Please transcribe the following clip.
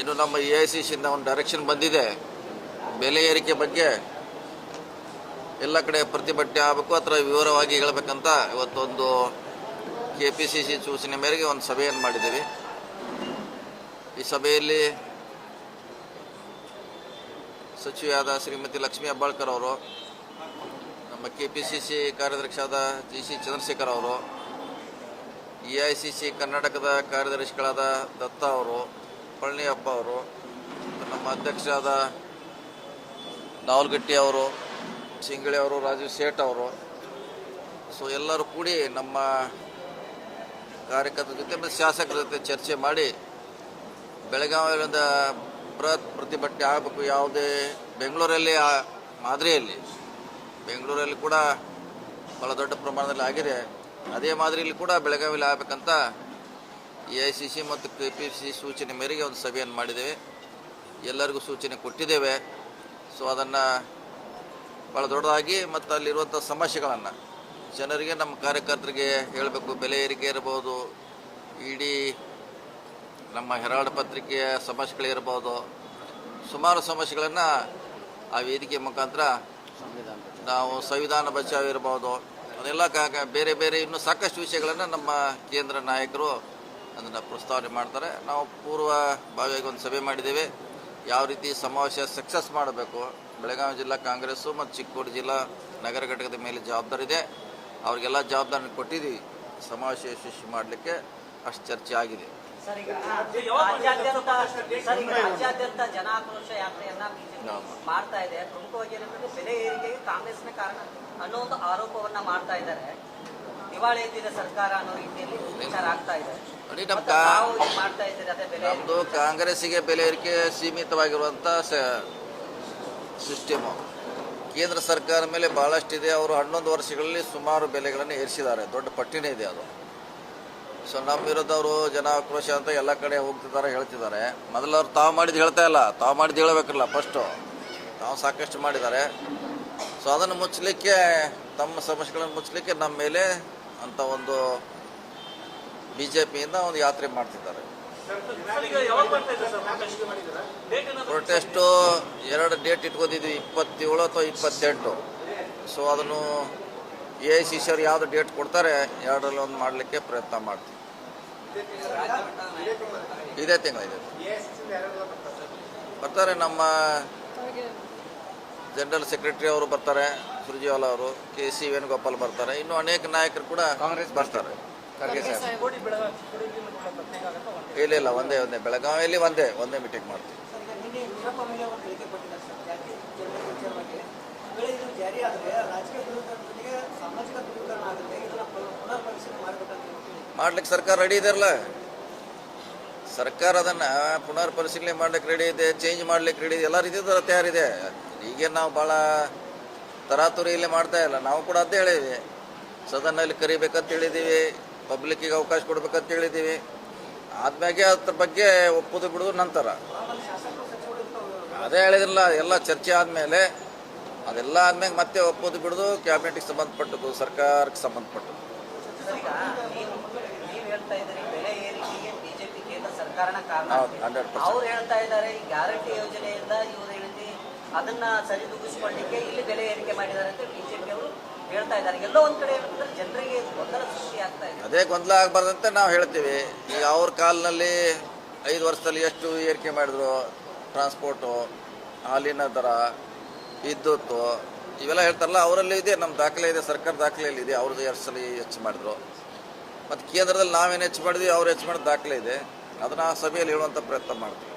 ಏನು ನಮ್ಮ A I C ಸಿಯಿಂದ ಒಂದು ಡೈರೆಕ್ಷನ್ ಬಂದಿದೆ. ಬೆಲೆ ಏರಿಕೆ ಬಗ್ಗೆ ಎಲ್ಲ ಕಡೆ ಪ್ರತಿಭಟನೆ ಆಗಬೇಕು ಅಥವಾ ವಿವರವಾಗಿ ಹೇಳಬೇಕಂತ ಇವತ್ತೊಂದು ಕೆ ಪಿ ಸಿ ಸಿ ಸೂಚನೆ ಮೇರೆಗೆ ಒಂದು ಸಭೆಯನ್ನು ಮಾಡಿದ್ದೀವಿ. ಈ ಸಭೆಯಲ್ಲಿ ಸಚಿವೆಯಾದ ಶ್ರೀಮತಿ ಲಕ್ಷ್ಮೀ ಅಬ್ಬಾಳ್ಕರ್ ಅವರು, ನಮ್ಮ ಕೆ ಪಿ ಸಿ ಸಿ ಕಾರ್ಯದರ್ಶಿಯಾದ ಜಿ ಸಿ ಚಂದ್ರಶೇಖರ್ ಅವರು ಎ ಐ ಸಿ ಸಿ ಕರ್ನಾಟಕದ ಕಾರ್ಯದರ್ಶಿಗಳಾದ ದತ್ತ ಅವರು ಪಳನಿಯಪ್ಪ ಅವರು, ನಮ್ಮ ಅಧ್ಯಕ್ಷರಾದ ನಾವಲ್ಗಟ್ಟಿ ಅವರು ಸಿಂಗಳಿ ಅವರು, ರಾಜೀವ್ ಸೇಠ್ ಅವರು. ಸೊ ಎಲ್ಲರೂ ಕೂಡಿ ನಮ್ಮ ಕಾರ್ಯಕರ್ತರ ಜೊತೆ ಮತ್ತು ಶಾಸಕರ ಜೊತೆ ಚರ್ಚೆ ಮಾಡಿ ಬೆಳಗಾವಿಯಿಂದ ಬೃಹತ್ ಪ್ರತಿಭಟನೆ ಆಗಬೇಕು. ಯಾವುದೇ ಬೆಂಗಳೂರಲ್ಲಿ, ಆ ಮಾದರಿಯಲ್ಲಿ, ಬೆಂಗಳೂರಲ್ಲಿ ಕೂಡ ಭಾಳ ದೊಡ್ಡ ಪ್ರಮಾಣದಲ್ಲಿ ಆಗಿದೆ. ಅದೇ ಮಾದರಿಯಲ್ಲಿ ಕೂಡ ಬೆಳಗಾವಿಯಲ್ಲಿ ಆಗಬೇಕಂತ ಎ ಐ ಸಿ ಸಿ ಮತ್ತು ಕೆ ಪಿ ಸಿ ಸೂಚನೆ ಮೇರೆಗೆ ಒಂದು ಸಭೆಯನ್ನು ಮಾಡಿದ್ದೇವೆ. ಎಲ್ಲರಿಗೂ ಸೂಚನೆ ಕೊಟ್ಟಿದ್ದೇವೆ. ಸೊ ಅದನ್ನು ಭಾಳ ದೊಡ್ಡದಾಗಿ ಮತ್ತು ಅಲ್ಲಿರುವಂಥ ಸಮಸ್ಯೆಗಳನ್ನು ಜನರಿಗೆ, ನಮ್ಮ ಕಾರ್ಯಕರ್ತರಿಗೆ ಹೇಳಬೇಕು. ಬೆಲೆ ಏರಿಕೆ ಇರ್ಬೋದು, ಇಡೀ ನಮ್ಮ ಹೆರಾಲ್ಡ್ ಪತ್ರಿಕೆಯ ಸಮಸ್ಯೆಗಳಿರ್ಬೋದು ಸುಮಾರು ಸಮಸ್ಯೆಗಳನ್ನು ಆ ವೇದಿಕೆ ಮುಖಾಂತರ ನಾವು ಸಂವಿಧಾನ ಬಚಾವ್ ಇರ್ಬೋದು. ಅದೆಲ್ಲ ಬೇರೆ ಬೇರೆ ಇನ್ನೂ ಸಾಕಷ್ಟು ವಿಷಯಗಳನ್ನು ನಮ್ಮ ಕೇಂದ್ರ ನಾಯಕರು ಅದನ್ನು ಪ್ರಸ್ತಾವನೆ ಮಾಡ್ತಾರೆ. ನಾವು ಪೂರ್ವ ಭಾವಿಯಾಗಿ ಒಂದು ಸಭೆ ಮಾಡಿದ್ದೇವೆ. ಯಾವ ರೀತಿ ಸಮಾವೇಶ ಸಕ್ಸಸ್ ಮಾಡಬೇಕು? ಬೆಳಗಾವಿ ಜಿಲ್ಲಾ ಕಾಂಗ್ರೆಸ್ಸು ಮತ್ತು ಚಿಕ್ಕೋಡಿ ಜಿಲ್ಲಾ ನಗರ ಘಟಕದ ಮೇಲೆ ಜವಾಬ್ದಾರಿ ಇದೆ. ಅವ್ರಿಗೆಲ್ಲ ಜವಾಬ್ದಾರಿ ಕೊಟ್ಟಿದ್ದೀವಿ. ಸಮಾವೇಶ ಯಶಸ್ವಿ ಮಾಡಲಿಕ್ಕೆ ಅಷ್ಟು ಚರ್ಚೆ ಆಗಿದೆ. ಮಾಡ್ತಾ ಇದೆ. ಪ್ರಮುಖವಾಗಿ ಬೆಲೆ ಏರಿಕೆಗೆ ಕಾಂಗ್ರೆಸ್ನ ಕಾರಣ ಅನ್ನೋ ಒಂದು ಆರೋಪವನ್ನ ಮಾಡ್ತಾ ಇದ್ದಾರೆ. ದಿವಾಳಿ ಎದ್ದಿದೆ ಸರ್ಕಾರ ಅನ್ನೋ ರೀತಿಯಲ್ಲಿ ವಿಚಾರ ಆಗ್ತಾ ಇದೆ. ನೋಡಿ ನಮ್ಮ ಮತ್ತೆ ಕಾ ತಾವು ಏನ್ ಮಾಡ್ತಾ ಇದ್ದೀರಿ ಅದೇ ಬೆಲೆ ನಮ್ಮದು ಕಾಂಗ್ರೆಸ್ಸಿಗೆ ಬೆಲೆ ಏರಿಕೆ ಸೀಮಿತವಾಗಿರುವಂಥ ಸಿಸ್ಟಮು ಕೇಂದ್ರ ಸರ್ಕಾರ ಮೇಲೆ ಭಾಳಷ್ಟಿದೆ ಅವರು ಹನ್ನೊಂದು ವರ್ಷಗಳಲ್ಲಿ ಸುಮಾರು ಬೆಲೆಗಳನ್ನು ಏರಿಸಿದ್ದಾರೆ. ದೊಡ್ಡ ಪಟ್ಟಿನೇ ಇದೆ ಅದು. ಸೊ ನಮ್ಮ ವಿರುದ್ಧ ಅವರು ಜನ ಆಕ್ರೋಶ ಅಂತ ಎಲ್ಲ ಕಡೆ ಹೋಗ್ತಿದ್ದಾರೆ ಹೇಳ್ತಿದ್ದಾರೆ. ಮೊದಲು ಅವ್ರು ತಾವು ಮಾಡಿದ್ದು ಹೇಳ್ತಾ ಇಲ್ಲ. ತಾವು ಮಾಡಿದ್ದು ಹೇಳಬೇಕಲ್ಲ ಫಸ್ಟು ತಾವು ಸಾಕಷ್ಟು ಮಾಡಿದ್ದಾರೆ. ಸೊ ಅದನ್ನು ಮುಚ್ಚಲಿಕ್ಕೆ ತಮ್ಮ ಸಮಸ್ಯೆಗಳನ್ನು ಮುಚ್ಚಲಿಕ್ಕೆ ನಮ್ಮ ಮೇಲೆ ಅಂತ ಒಂದು ಬಿ ಜೆ ಪಿಯಿಂದ ಒಂದು ಯಾತ್ರೆ ಮಾಡ್ತಿದ್ದಾರೆ. ಪ್ರೊಟೆಸ್ಟು ಎರಡು ಡೇಟ್ ಇಟ್ಕೊಂಡಿದ್ವಿ ಇಪ್ಪತ್ತೇಳು ಅಥವಾ ಇಪ್ಪತ್ತೆಂಟು. ಸೊ ಅದನ್ನು ಎ ಐ ಸಿ ಸಿ ಅವ್ರು ಯಾವುದು ಡೇಟ್ ಕೊಡ್ತಾರೆ ಎರಡರಲ್ಲಿ ಒಂದು ಮಾಡಲಿಕ್ಕೆ ಪ್ರಯತ್ನ ಮಾಡ್ತೀವಿ. ಇದೇ ತಿಂಗಳು ಇದೆ ಬರ್ತಾರೆ ನಮ್ಮ ಜನರಲ್ ಸೆಕ್ರೆಟರಿ ಅವರು ಬರ್ತಾರೆ. ಸುರ್ಜೇವಾಲ ಅವರು ಕೆ ಸಿ ವೇಣುಗೋಪಾಲ್ ಬರ್ತಾರೆ. ಇನ್ನು ಅನೇಕ ನಾಯಕರು ಕೂಡ ಕಾಂಗ್ರೆಸ್ ಬರ್ತಾರೆ. ಖರ್ಗೆ ಸಾಹೇಬ್ ಇಲ್ಲ ಇಲ್ಲ ಒಂದೇ ಒಂದೇ ಬೆಳಗಾವಿಯಲ್ಲಿ ಒಂದೇ ಒಂದೇ ಮೀಟಿಂಗ್ ಮಾಡ್ತೀವಿ. ಮಾಡ್ಲಿಕ್ಕೆ ಸರ್ಕಾರ ರೆಡಿ ಇದೆಲ್ಲ ಸರ್ಕಾರ ಅದನ್ನ ಪುನರ್ ಪರಿಶೀಲನೆ ಮಾಡ್ಲಿಕ್ಕೆ ರೆಡಿ ಇದೆ ಚೇಂಜ್ ಮಾಡ್ಲಿಕ್ಕೆ ರೆಡಿ ಇದೆ ಎಲ್ಲ ರೀತಿ ತಯಾರಿದೆ. ಈಗೇನು ನಾವು ಭಾಳ ತರಾತುರಿಯಲ್ಲಿ ಮಾಡ್ತಾ ಇಲ್ಲ. ನಾವು ಕೂಡ ಅದೇ ಹೇಳಿದ್ವಿ. ಸದನಲ್ಲಿ ಕರಿಬೇಕಂತ ಹೇಳಿದ್ದೀವಿ. ಪಬ್ಲಿಕ್ಕಿಗೆ ಅವಕಾಶ ಕೊಡ್ಬೇಕಂತ ಹೇಳಿದ್ದೀವಿ. ಆದ್ಮ್ಯಾಗೆ ಅದ್ರ ಬಗ್ಗೆ ಒಪ್ಪುದು ಬಿಡೋದು ನಂತರ. ಅದೇ ಹೇಳಿದ್ರಲ್ಲ ಎಲ್ಲ ಚರ್ಚೆ ಆದಮೇಲೆ ಅದೆಲ್ಲ ಆದ್ಮೇಲೆ ಮತ್ತೆ ಒಪ್ಪೋದು ಬಿಡುದು ಕ್ಯಾಬಿನೆಟ್ಗೆ ಸಂಬಂಧಪಟ್ಟದ್ದು ಸರ್ಕಾರಕ್ಕೆ ಸಂಬಂಧಪಟ್ಟದ್ದು. ಸರ್ ಈಗ ಅದನ್ನ ಸರಿದೂಗಿಸ್ಕೊಳ್ಳಿಕ್ಕೆ ಇಲ್ಲಿ ಬೆಲೆ ಏರಿಕೆ ಮಾಡಿದ್ದಾರೆ ಅಂತ ಬಿಜೆಪಿ ಅವರು ಹೇಳ್ತಾ ಇದ್ದಾರೆ. ಎಲ್ಲೋ ಒಂದ್ ಕಡೆ ಜನರಿಗೆ ಗೊಂದಲ ಸೃಷ್ಟಿ ಆಗ್ತಾ ಇದೆ. ಅದೇ ಗೊಂದಲ ಆಗಬಾರ್ದಂತೆ ನಾವು ಹೇಳ್ತೀವಿ. ಈಗ ಅವ್ರ ಕಾಲದಲ್ಲಿ ಐದು ವರ್ಷದಲ್ಲಿ ಎಷ್ಟು ಏರಿಕೆ ಮಾಡಿದ್ರು? ಟ್ರಾನ್ಸ್ಪೋರ್ಟು ಹಾಲಿನ ದರ ವಿದ್ಯುತ್ತು ಇವೆಲ್ಲ ಹೇಳ್ತಾರಲ್ಲ, ಅವರಲ್ಲಿ ಇದೆ ನಮ್ಮ ದಾಖಲೆ ಇದೆ, ಸರ್ಕಾರ ದಾಖಲೆಯಲ್ಲಿ ಇದೆ, ಅವ್ರದ್ದು ಎರಡು ಸಲ ಹೆಚ್ಚು ಮಾಡಿದ್ರು. ಮತ್ತು ಕೇಂದ್ರದಲ್ಲಿ ನಾವೇನು ಹೆಚ್ಚು ಮಾಡಿದ್ವಿ, ಅವ್ರು ಹೆಚ್ಚು ಮಾಡಿದ ದಾಖಲೆ ಇದೆ. ಅದನ್ನು ಸಭೆಯಲ್ಲಿ ಹೇಳುವಂಥ ಪ್ರಯತ್ನ ಮಾಡ್ತೀವಿ.